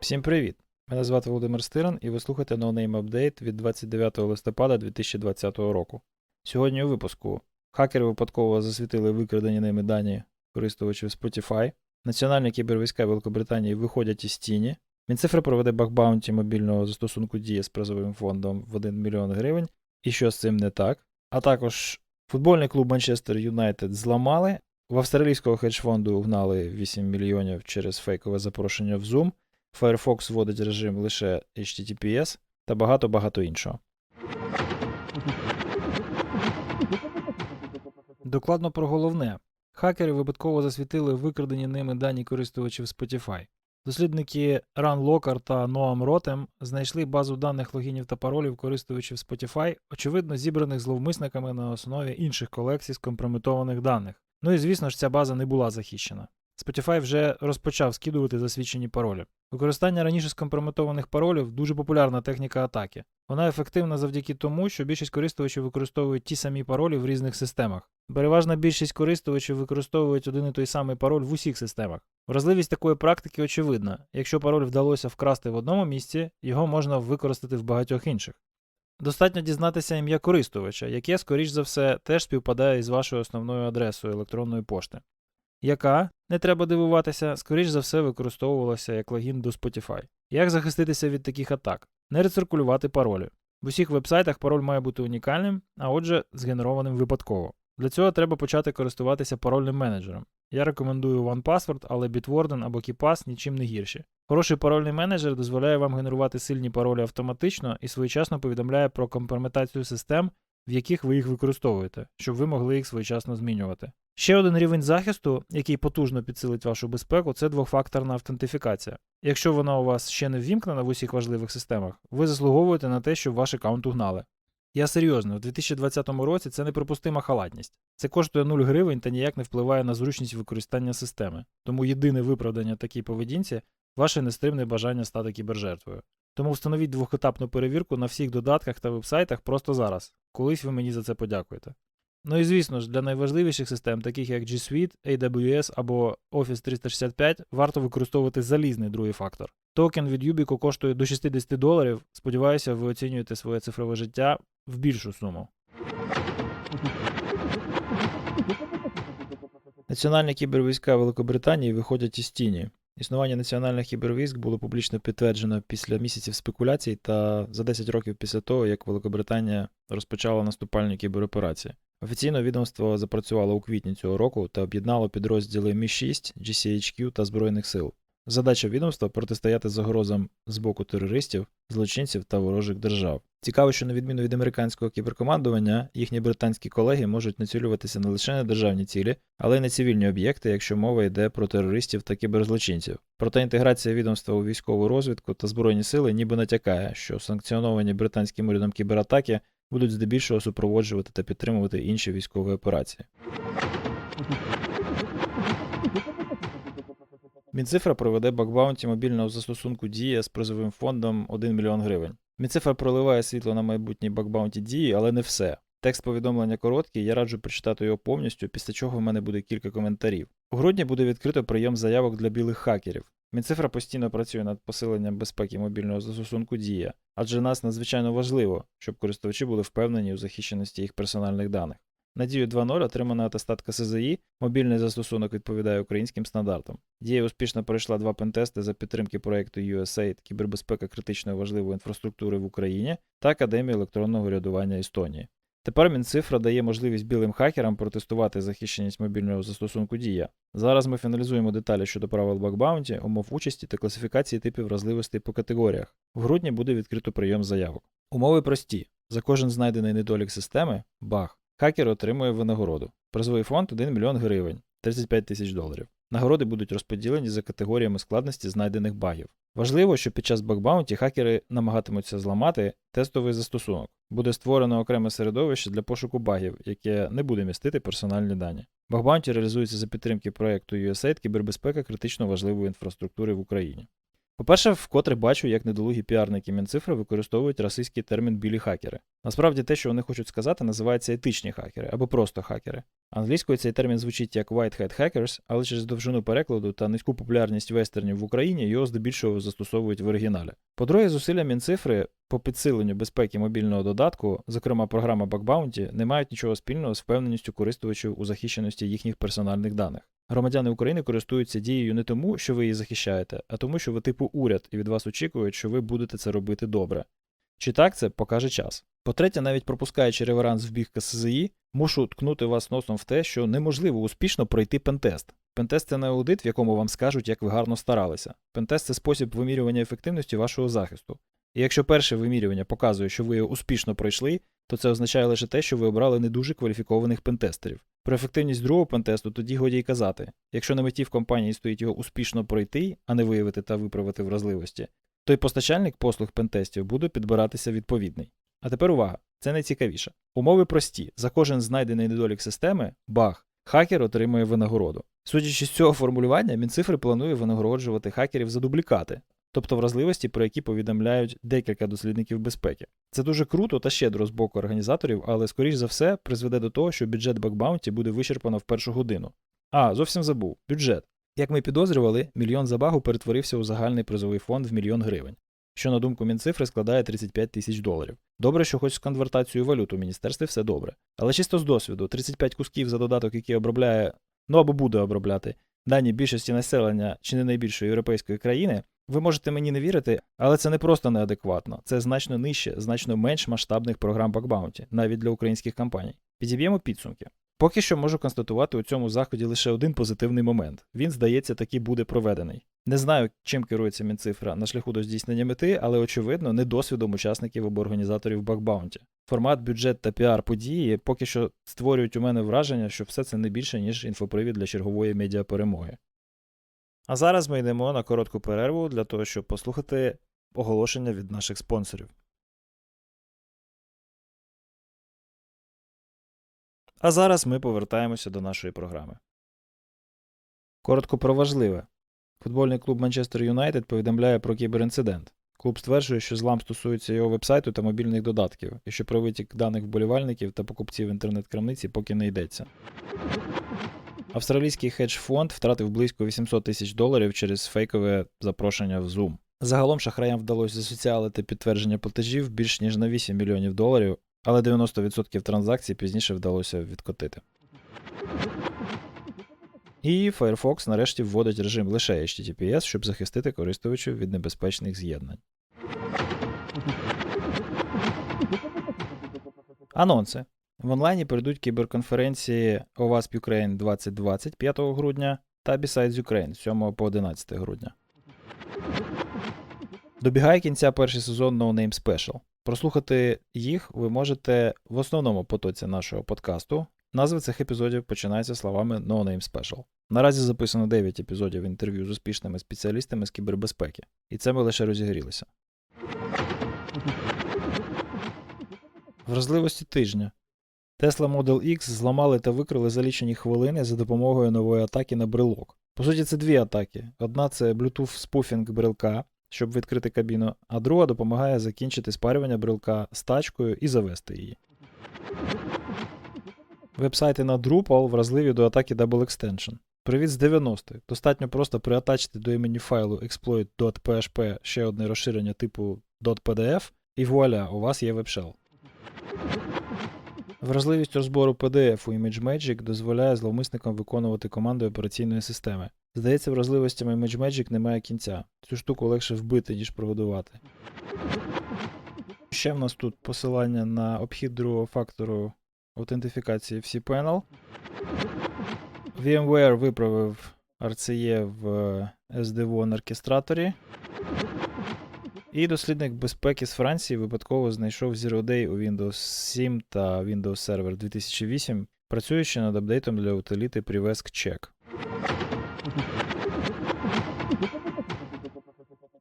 Всім привіт! Мене звати Володимир Стиран, і ви слухаєте No Name Update від 29 листопада 2020 року. Сьогодні у випуску хакери випадково засвітили викрадені ними дані користувачів Spotify, національні кібервійська Великобританії виходять із тіні, Мінцифра проведе бакбаунті мобільного застосунку Дія з призовим фондом в 1 мільйон гривень, і що з цим не так. А також футбольний клуб Манчестер Юнайтед зламали, в австралійського хедж-фонду вгнали 8 мільйонів через фейкове запрошення в Zoom. Firefox вводить режим лише HTTPS та багато-багато іншого. Докладно про головне. Хакери випадково засвітили викрадені ними дані користувачів Spotify. Дослідники Ран Локар та Ноам Ротем знайшли базу даних логінів та паролів користувачів Spotify, очевидно зібраних зловмисниками на основі інших колекцій скомпрометованих даних. Ну і звісно ж, ця база не була захищена. Spotify вже розпочав скидувати засвідчені паролі. Використання раніше скомпрометованих паролів дуже популярна техніка атаки. Вона ефективна завдяки тому, що більшість користувачів використовують ті самі паролі в різних системах. Переважна більшість користувачів використовують один і той самий пароль в усіх системах. Вразливість такої практики очевидна. Якщо пароль вдалося вкрасти в одному місці, його можна використати в багатьох інших. Достатньо дізнатися ім'я користувача, яке, скоріш за все, теж співпадає із вашою основною адресою електронної пошти яка, не треба дивуватися, скоріш за все використовувалася як логін до Spotify. Як захиститися від таких атак? Не рециркулювати паролі. В усіх вебсайтах пароль має бути унікальним, а отже, згенерованим випадково. Для цього треба почати користуватися парольним менеджером. Я рекомендую OnePassword, але Bitwarden або KeePass нічим не гірші. Хороший парольний менеджер дозволяє вам генерувати сильні паролі автоматично і своєчасно повідомляє про компрометацію систем, в яких ви їх використовуєте, щоб ви могли їх своєчасно змінювати. Ще один рівень захисту, який потужно підсилить вашу безпеку, це двохфакторна автентифікація. Якщо вона у вас ще не ввімкнена в усіх важливих системах, ви заслуговуєте на те, щоб ваш аккаунт угнали. Я серйозно, в 2020 році це неприпустима халатність. Це коштує 0 гривень та ніяк не впливає на зручність використання системи. Тому єдине виправдання такій поведінці ваше нестримне бажання стати кібержертвою. Тому встановіть двохетапну перевірку на всіх додатках та вебсайтах просто зараз. Колись ви мені за це подякуєте. Ну і звісно ж, для найважливіших систем, таких як G Suite, AWS або Office 365, варто використовувати залізний другий фактор. Токен від Yubico коштує до 60 доларів. Сподіваюся, ви оцінюєте своє цифрове життя в більшу суму. Національні кібервійська Великобританії виходять із тіні. Існування національних кібервійськ було публічно підтверджено після місяців спекуляцій та за 10 років після того, як Великобританія розпочала наступальні кібероперації. Офіційно відомство запрацювало у квітні цього року та об'єднало підрозділи Мі-6, GCHQ та Збройних сил. Задача відомства протистояти загрозам з боку терористів, злочинців та ворожих держав. Цікаво, що на відміну від американського кіберкомандування, їхні британські колеги можуть націлюватися не лише на державні цілі, але й на цивільні об'єкти, якщо мова йде про терористів та кіберзлочинців. Проте інтеграція відомства у військову розвідку та збройні сили ніби натякає, що санкціоновані британським урядом кібератаки будуть здебільшого супроводжувати та підтримувати інші військові операції. Мінцифра проведе бакбаунті мобільного застосунку Дія з призовим фондом 1 мільйон гривень. Мінцифра проливає світло на майбутній бакбаунті дії, але не все. Текст повідомлення короткий, я раджу прочитати його повністю, після чого в мене буде кілька коментарів. У грудні буде відкрито прийом заявок для білих хакерів. Мінцифра постійно працює над посиленням безпеки мобільного застосунку Дія, адже нас надзвичайно важливо, щоб користувачі були впевнені у захищеності їх персональних даних. Надію 2.0 отримана атестатка СЗІ, мобільний застосунок відповідає українським стандартам. Дія успішно пройшла два пентести за підтримки проєкту USAID кібербезпека критичної важливої інфраструктури в Україні та Академії електронного рядування Естонії. Тепер Мінцифра дає можливість білим хакерам протестувати захищеність мобільного застосунку Дія. Зараз ми фіналізуємо деталі щодо правил бакбаунті, умов участі та класифікації типів вразливостей по категоріях. В грудні буде відкрито прийом заявок. Умови прості: за кожен знайдений недолік системи баг. Хакер отримує винагороду. Призовий фонд 1 мільйон гривень 35 тисяч доларів. Нагороди будуть розподілені за категоріями складності знайдених багів. Важливо, що під час бакбаунті хакери намагатимуться зламати тестовий застосунок. Буде створено окреме середовище для пошуку багів, яке не буде містити персональні дані. Бакбаунті реалізується за підтримки проєкту USAID кібербезпека критично важливої інфраструктури в Україні. По-перше, вкотре бачу, як недолугі піарники Мінцифри використовують расистський термін білі хакери. Насправді те, що вони хочуть сказати, називається етичні хакери або просто хакери. Англійською цей термін звучить як White Hat Hackers, але через довжину перекладу та низьку популярність вестернів в Україні його здебільшого застосовують в оригіналі. По-друге, зусилля Мінцифри по підсиленню безпеки мобільного додатку, зокрема програма Bug Bounty, не мають нічого спільного з впевненістю користувачів у захищеності їхніх персональних даних. Громадяни України користуються дією не тому, що ви її захищаєте, а тому, що ви типу уряд, і від вас очікують, що ви будете це робити добре. Чи так це покаже час. По-третє, навіть пропускаючи реверанс в бік КСЗІ, мушу ткнути вас носом в те, що неможливо успішно пройти пентест. Пентест це не аудит, в якому вам скажуть, як ви гарно старалися. Пентест це спосіб вимірювання ефективності вашого захисту. І якщо перше вимірювання показує, що ви його успішно пройшли, то це означає лише те, що ви обрали не дуже кваліфікованих пентестерів. Про ефективність другого пентесту тоді годі й казати. Якщо на меті в компанії стоїть його успішно пройти, а не виявити та виправити вразливості, то й постачальник послуг пентестів буде підбиратися відповідний. А тепер увага, це найцікавіше. Умови прості: за кожен знайдений недолік системи, баг, хакер отримує винагороду. Судячи з цього формулювання, Мінцифри планує винагороджувати хакерів за дублікати, тобто вразливості, про які повідомляють декілька дослідників безпеки. Це дуже круто та щедро з боку організаторів, але, скоріш за все, призведе до того, що бюджет бакбаунті буде вичерпано в першу годину. А, зовсім забув бюджет. Як ми підозрювали, мільйон за багу перетворився у загальний призовий фонд в мільйон гривень, що, на думку Мінцифри, складає 35 тисяч доларів. Добре, що хоч з конвертацією валют у міністерстві все добре. Але чисто з досвіду, 35 кусків за додаток, який обробляє, ну або буде обробляти, дані більшості населення чи не найбільшої європейської країни, ви можете мені не вірити, але це не просто неадекватно, це значно нижче, значно менш масштабних програм бакбаунті, навіть для українських компаній. Підіб'ємо підсумки. Поки що можу констатувати у цьому заході лише один позитивний момент. Він, здається, таки буде проведений. Не знаю, чим керується Мінцифра на шляху до здійснення мети, але очевидно, не досвідом учасників або організаторів бакбаунті. Формат, бюджет та піар події поки що створюють у мене враження, що все це не більше, ніж інфопривід для чергової медіаперемоги. А зараз ми йдемо на коротку перерву для того, щоб послухати оголошення від наших спонсорів. А зараз ми повертаємося до нашої програми. Коротко про важливе. Футбольний клуб Манчестер Юнайтед повідомляє про кіберінцидент. Клуб стверджує, що злам стосується його вебсайту та мобільних додатків, і що про витік даних вболівальників та покупців інтернет-крамниці поки не йдеться. Австралійський хедж-фонд втратив близько 800 тисяч доларів через фейкове запрошення в Zoom. Загалом шахраям вдалося засоціалити підтвердження платежів більш ніж на 8 мільйонів доларів, але 90% транзакцій пізніше вдалося відкотити. І Firefox нарешті вводить режим лише HTTPS, щоб захистити користувачів від небезпечних з'єднань. Анонси. В онлайні прийдуть кіберконференції OWASP Ukraine 2020 5 грудня та Besides Ukraine 7 по 11 грудня. Добігає кінця перший сезон No Name Special. Прослухати їх ви можете в основному потоці нашого подкасту. Назви цих епізодів починаються словами No Name Special. Наразі записано 9 епізодів інтерв'ю з успішними спеціалістами з кібербезпеки, і це ми лише розігрілися. Вразливості тижня. Tesla Model X зламали та викрили за лічені хвилини за допомогою нової атаки на брелок. По суті, це дві атаки. Одна це Bluetooth спуфінг брелка, щоб відкрити кабіну, а друга допомагає закінчити спарювання брелка з тачкою і завести її. Вебсайти на Drupal вразливі до атаки Double Extension. Привіт з 90-х. Достатньо просто приатачити до імені файлу exploit.php ще одне розширення типу .pdf, і вуаля, у вас є вебшел. Вразливість розбору PDF у ImageMagick дозволяє зловмисникам виконувати команди операційної системи. Здається, вразливостями ImageMagick немає кінця. Цю штуку легше вбити, ніж прогодувати. Ще в нас тут посилання на обхід другого фактору аутентифікації в cPanel. VMware виправив RCE в SD-WAN оркестраторі. І дослідник безпеки з Франції випадково знайшов Zero Day у Windows 7 та Windows Server 2008, працюючи над апдейтом для утиліти Privesk Check.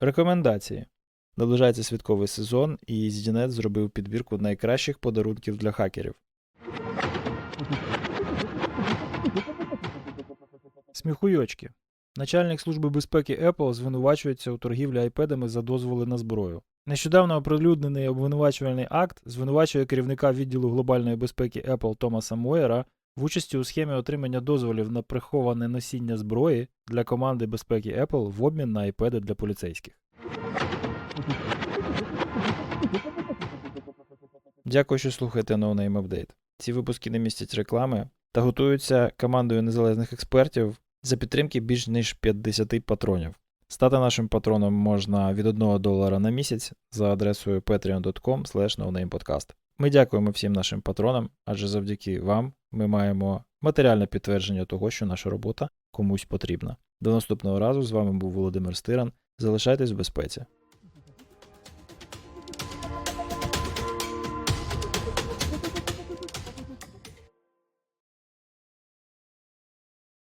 Рекомендації. Наближається святковий сезон, і ZDNet зробив підбірку найкращих подарунків для хакерів. Сміхуйочки. Начальник Служби безпеки Apple звинувачується у торгівлі айпедами за дозволи на зброю. Нещодавно оприлюднений обвинувачувальний акт звинувачує керівника відділу глобальної безпеки Apple Томаса Мойера в участі у схемі отримання дозволів на приховане носіння зброї для команди безпеки Apple в обмін на айпеди для поліцейських. Дякую, що слухаєте No Name Update. Ці випуски не містять реклами та готуються командою незалежних експертів за підтримки більш ніж 50 патронів. Стати нашим патроном можна від 1 долара на місяць за адресою patreon.com. Ми дякуємо всім нашим патронам, адже завдяки вам ми маємо матеріальне підтвердження того, що наша робота комусь потрібна. До наступного разу з вами був Володимир Стиран. Залишайтесь в безпеці.